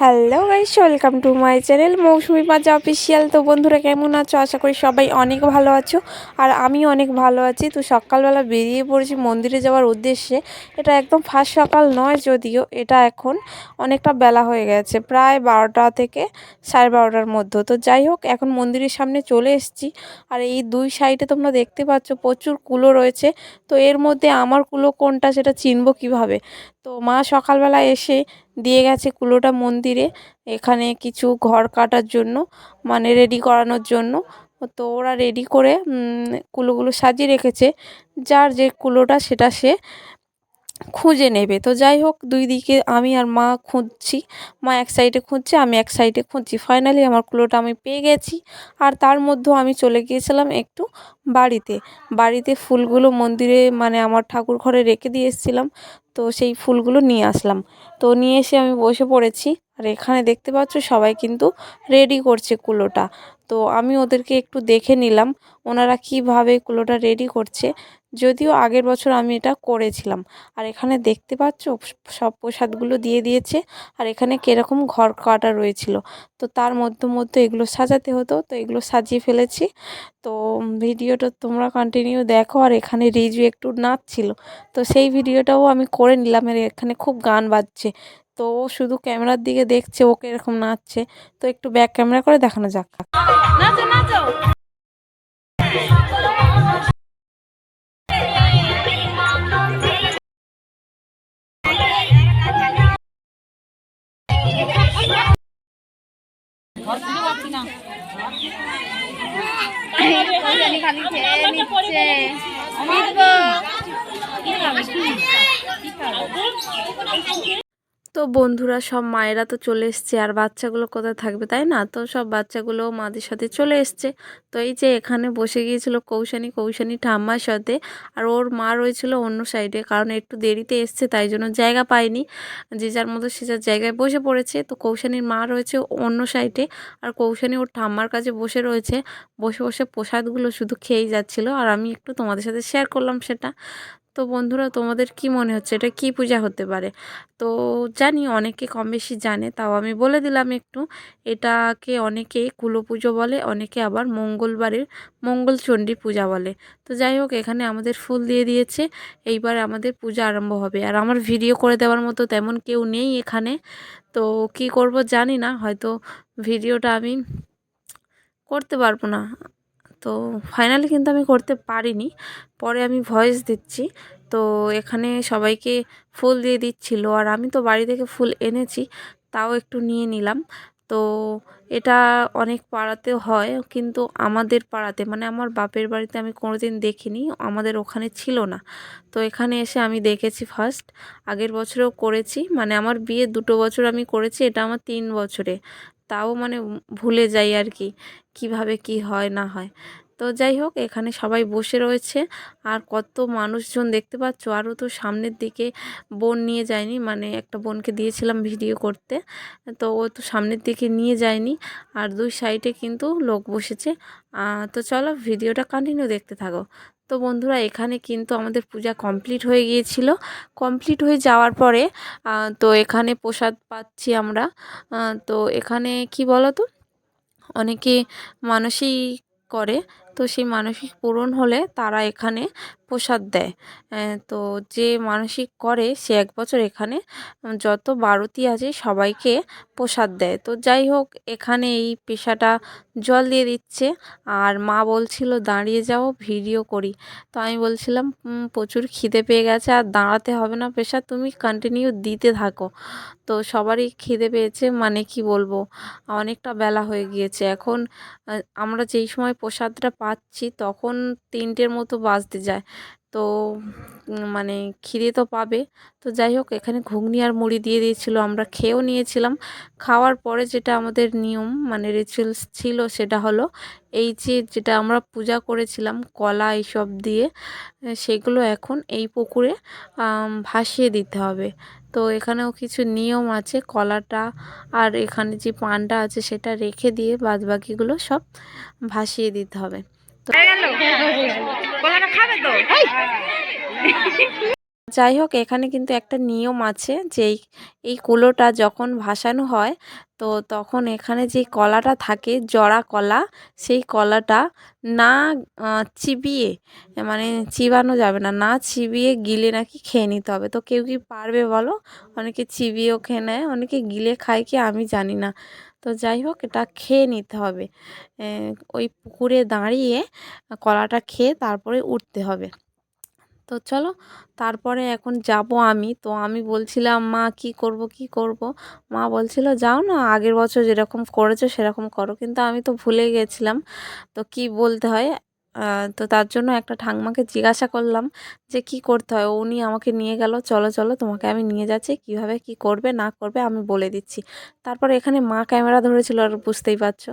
Hello guys welcome to my channel Mousumi Paja official তো বন্ধুরা, কেমন আছো? আশা করি সবাই অনেক ভালো আছো, আর আমি অনেক ভালো আছি। তো সকালবেলা বেরিয়ে পড়েছি মন্দিরে যাওয়ার উদ্দেশ্যে। এটা একদম ফার্স্ট সকাল নয় যদিও, এটা এখন অনেকটা বেলা হয়ে গেছে, প্রায় বারোটা থেকে সাড়ে বারোটার মধ্যে। তো যাই হোক, এখন মন্দিরের সামনে চলে এসেছি, আর এই দুই সাইডে তোমরা দেখতে পাচ্ছ প্রচুর কুলো রয়েছে। তো এর মধ্যে আমার কুলো কোনটা সেটা চিনবো কীভাবে? তো মা সকালবেলা এসে দিয়ে গেছে কুলোটা মন্দিরে। এখানে কিছু ঘর কাটার জন্য মানে রেডি করানোর জন্য। তো ওরা রেডি করে কুলোগুলো সাজিয়ে রেখেছে। যার যে কুলোটা সেটা সে খুঁজে নেবে। তো যাই হোক, দুই দিকে আমি আর মা খুঁজছি। মা এক সাইডে খুঁজছে, আমি এক সাইডে খুঁজছি। ফাইনালি আমার কুলোটা আমি পেয়ে গেছি। আর তার মধ্যেও আমি চলে গিয়েছিলাম একটু বাড়িতে। বাড়িতে ফুলগুলো মন্দিরে মানে আমার ঠাকুর ঘরে রেখে দিয়ে এসেছিলাম। তো সেই ফুলগুলো নিয়ে আসলাম। তো নিয়ে এসে আমি বসে পড়েছি। আর এখানে দেখতে পাচ্ছ সবাই কিন্তু রেডি করছে কুলোটা। তো আমি ওদেরকে একটু দেখে নিলাম ওনারা কীভাবে কুলোটা রেডি করছে। যদিও আগের বছর আমি এটা করেছিলাম। আর এখানে দেখতে পাচ্ছ সব প্রসাদগুলো দিয়ে দিয়েছে। আর এখানে কীরকম ঘর কাটা রয়েছিল। তো তার মধ্যে মধ্যে এগুলো সাজাতে হতো। তো এগুলো সাজিয়ে ফেলেছি। তো ভিডিওটা তোমরা কন্টিনিউ দেখো। আর এখানে রিজু একটু নাচছিল। তো সেই ভিডিওটাও আমি করে নিলাম। আর এখানে খুব গান বাজছে। তো ও শুধু ক্যামেরার দিকে দেখছে ওকে এরকম নাচছে। তো একটু ব্যাক ক্যামেরা করে দেখানো যাক। নাচো নাচো। খালি খালি খেয়ে নিচ্ছে। মিটবো তো বন্ধুরা সব মায়েরা তো চলে এসছে, আর বাচ্চাগুলো কোথায় থাকবে তাই না? তো সব বাচ্চাগুলো মাদের সাথে চলে এসছে। তো এই যে এখানে বসে গিয়েছিল কৌশানি কৌশানি ঠাম্মার সাথে, আর ওর মা রয়েছিল অন্য সাইডে কারণ একটু দেরিতে এসছে, তাই জন্য জায়গা পায়নি। যে যার মতো সে যার জায়গায় বসে পড়েছে, তো কৌশানির মা রয়েছে অন্য সাইডে আর কৌশানি ওর ঠাম্মার কাছে বসে রয়েছে। বসে বসে প্রসাদগুলো শুধু খেয়েই যাচ্ছিল, আর আমি একটু তোমাদের সাথে শেয়ার করলাম সেটা। তো বন্ধুরা, তোমাদের কি মনে হচ্ছে? এটা কি পূজা হতে পারে? তো জানি অনেকে কম বেশি জানে, তাও আমি বলে দিলাম একটু। এটাকে অনেকে কুলো পুজো বলে, অনেকে আবার মঙ্গলবারের মঙ্গলচণ্ডী পূজা বলে। তো যাই হোক, এখানে আমাদের ফুল দিয়ে দিয়েছে। এইবার আমাদের পূজা আরম্ভ হবে। আর আমার ভিডিও করে দেওয়ার মতো তেমন কেউ নেই এখানে। তো কি করব জানি না, হয়তো ভিডিওটা আমি করতে পারব না। তো ফাইনালি কিন্তু আমি করতে পারিনি। পরে আমি ভয়েস দিচ্ছি। তো এখানে সবাইকে ফুল দিয়ে দিচ্ছিল। আর আমি তো বাড়ি থেকে ফুল এনেছি, তাও একটু নিয়ে নিলাম। তো এটা অনেক পাড়াতে হয়, কিন্তু আমাদের পাড়াতে মানে আমার বাপের বাড়িতে আমি কোনোদিন দেখিনি, আমাদের ওখানে ছিল না। তো এখানে এসে আমি দেখেছি ফার্স্ট আগের বছরেও করেছি মানে আমার বিয়ে দুটো বছর আমি করেছি, এটা আমার তিন বছরে। তাও মানে ভুলে যাই আর কি কীভাবে কি হয় না হয়। তো যাই হোক, এখানে সবাই বসে রয়েছে। আর কত মানুষজন দেখতে পাচ্ছ? আরও তো সামনের দিকে বোন নিয়ে যায়নি মানে একটা বোনকে দিয়েছিলাম ভিডিও করতে। তো ও তো সামনের দিকে নিয়ে যায়নি, আর দুই সাইডে কিন্তু লোক বসেছে। তো চলো ভিডিওটা কন্টিনিউ দেখতে থাকো। তো বন্ধুরা, এখানে কিন্তু আমাদের পূজা কমপ্লিট হয়ে গিয়েছিল। কমপ্লিট হয়ে যাওয়ার পরে তো এখানে প্রসাদ পাচ্ছি আমরা। তো এখানে কি বলো তো অনেকে মানসিক করে। তো সেই মানসিক পূরণ হলে তারা এখানে প্রসাদ দেয়। তো যে মানসিক করে, সে এক বছর এখানে যত বারতি আছে, সবাইকে প্রসাদ দেয়। তো যাই হোক, এখানে এই পেশাটা জল দিয়ে দিচ্ছে। আর মা বলছিল, দাঁড়িয়ে যাও, ভিডিও করি। তো আমি বলছিলাম প্রচুর খিদে পেয়ে গেছে, আর দাঁড়াতে হবে না পেশা, তুমি কন্টিনিউ দিতে থাকো। তো সবারই খিদে পেয়েছে মানে কি বলব, অনেকটা বেলা হয়ে গিয়েছে। এখন আমরা যেই সময় প্রসাদটা পাচ্ছি, তখন তিনটের মতো বাজতে যায়। তো মানে খিদে তো পাবে। তো যাই হোক, এখানে ঘুগনি আর মুড়ি দিয়ে দিয়েছিলো, আমরা খেয়েও নিয়েছিলাম। খাওয়ার পরে যেটা আমাদের নিয়ম মানে রিচুয়ালস ছিল সেটা হলো, এই যে যেটা আমরা পূজা করেছিলাম, কলা এইসব দিয়ে সেগুলো এখন এই পুকুরে ভাসিয়ে দিতে হবে। তো এখানেও কিছু নিয়ম আছে, কলাটা আর এখানে যে পানটা আছে সেটা রেখে দিয়ে বাদবাকিগুলো সব ভাসিয়ে দিতে হবে। যাই হোক, এখানে কিন্তু একটা নিয়ম আছে যে এই এই কুলোটা যখন ভাসানো হয়, তো তখন এখানে যে কলাটা থাকে, জড়া কলা, সেই কলাটা না চিবিয়ে মানে চিবানো যাবে না না চিবিয়ে গিলে নাকি খেয়ে নিতে হবে। তো কেউ কি পারবে বলো? অনেকে চিবিয়েও খেয়ে নেয়, অনেকে গিলে খায় কি আমি জানি না। তো যাই হোক, এটা খেয়ে নিতে হবে। ওই পুকুরে দাঁড়িয়ে কলাটা খেয়ে তারপরে উঠতে হবে। তো চলো, তারপরে এখন যাব আমি। তো আমি বলছিলাম, মা, কি করব কি করব? মা বলছিল, যাও না, আগের বছর যেরকম করেছ সেরকম করো। কিন্তু আমি তো ভুলে গেছিলাম। তো কি বলতে হয়? তো তার জন্য একটা ঠাকমাকে জিজ্ঞাসা করলাম যে, কি করতে হয়? উনি আমাকে নিয়ে গেল, চলো চলো, তোমাকে আমি নিয়ে যাচ্ছি, কীভাবে কি করবে, না করবে, আমি বলে দিচ্ছি। তারপর এখানে মা ক্যামেরা ধরেছিল, আর বুঝতেই পারছ।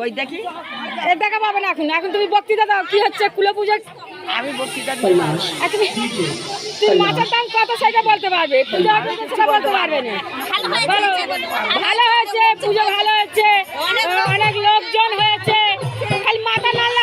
কই দেখি? এ দেখা পাবে না এখন। এখন তুমি বক্তৃতা দাও কি হচ্ছে? কুলো পুজো? আমি বক্তৃতা দিই। না। তুমি তুমি মাছের দাম কত সেটা বলতে পারবে? পুজো সেটা বলতে পারবে না। ভালো হয়েছে পুজো ভালো হয়েছে। অনেক লোকজন হয়েছে। খালি মাথা নাড়লে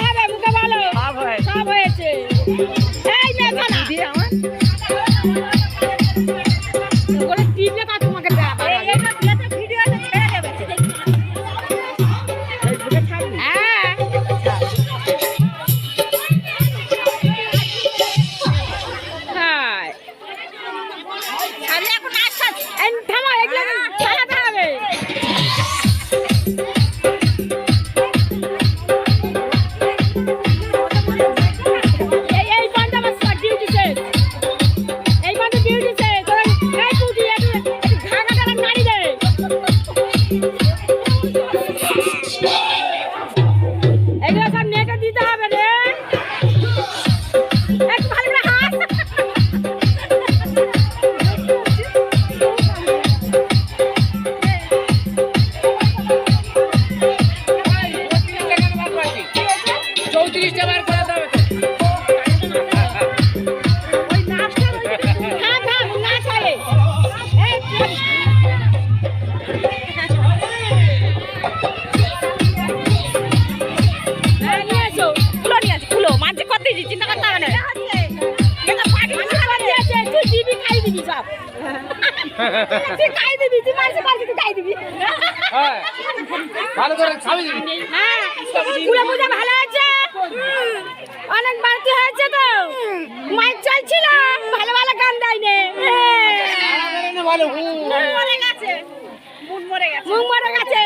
তুই খাই দিবি তুই মারছে মারছে তুই খাই দিবি। হ্যাঁ ভালো করে খাবি। হ্যাঁ পুরো পূজা ভালো আছে। অনেক বাড়তি হয়েছে তো। মাইক চলছিল ভালো ভালো গান দেয়নি। ভালো মরে গেছে। মুখ মরে গেছে। মুখ মরে গেছে।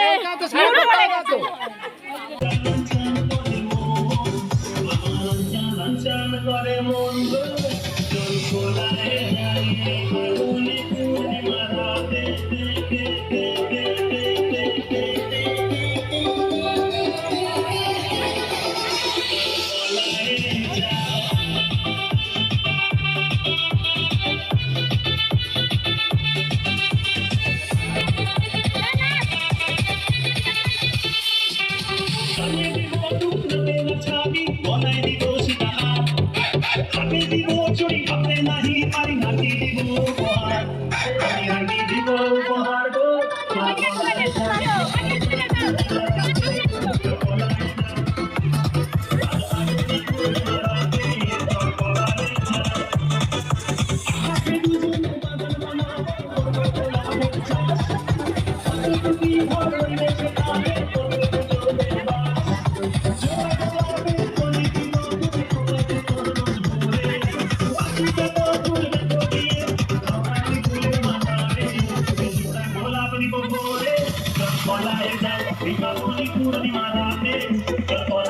Baby, boy. মুখ মরে গেছে Hola,